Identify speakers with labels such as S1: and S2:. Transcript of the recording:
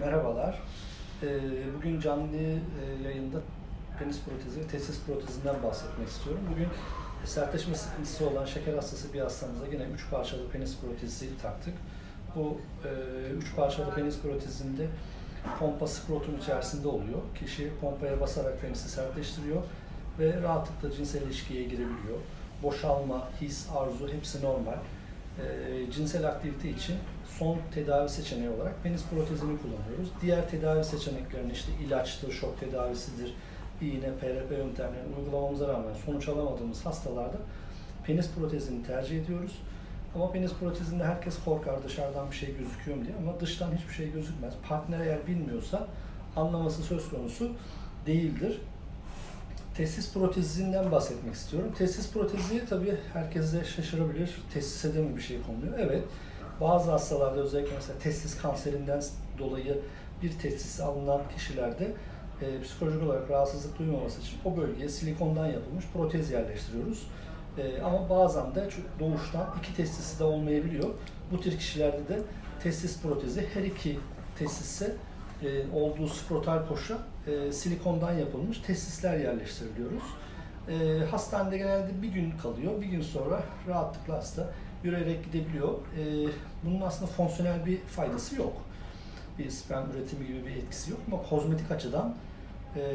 S1: Merhabalar. Ee, Bugün canlı e, yayında penis protezi ve testis protezinden bahsetmek istiyorum. Bugün sertleşme sıkıntısı olan şeker hastası bir hastamıza yine 3 parçalı penis protezi taktık. Bu 3 parçalı penis protezinde pompa skrotum içerisinde oluyor. Kişi pompaya basarak penisi sertleştiriyor ve rahatlıkla cinsel ilişkiye girebiliyor. Boşalma, his, arzu hepsi normal. Ee, cinsel aktivite için son tedavi seçeneği olarak penis protezini kullanıyoruz. Diğer tedavi seçeneklerini işte ilaçtır, şok tedavisidir, iğne, PRP yöntemlerini uygulamamıza rağmen sonuç alamadığımız hastalarda penis protezini tercih ediyoruz. Ama penis protezinde herkes korkar dışarıdan bir şey gözüküyor mu diye ama dıştan hiçbir şey gözükmez. Partner eğer bilmiyorsa anlaması söz konusu değildir. Testis protezinden bahsetmek istiyorum. Testis protezi tabii herkes de şaşırabilir. Testise de mi bir şey konuluyor? Evet. Bazı hastalarda özellikle mesela testis kanserinden dolayı bir testis alınan kişilerde e, psikolojik olarak rahatsızlık duymaması için o bölgeye silikondan yapılmış protez yerleştiriyoruz. E, ama bazen de doğuştan iki testisi de olmayabiliyor. Bu tür kişilerde de testis protezi her iki testise e, olduğu skrotal koşa e, silikondan yapılmış testisler yerleştiriliyoruz. E, hastanede genelde bir gün kalıyor. Bir gün sonra rahatlıkla hasta yürüyerek gidebiliyor. E, bunun aslında fonksiyonel bir faydası yok. Bir sperm üretimi gibi bir etkisi yok ama kozmetik açıdan e,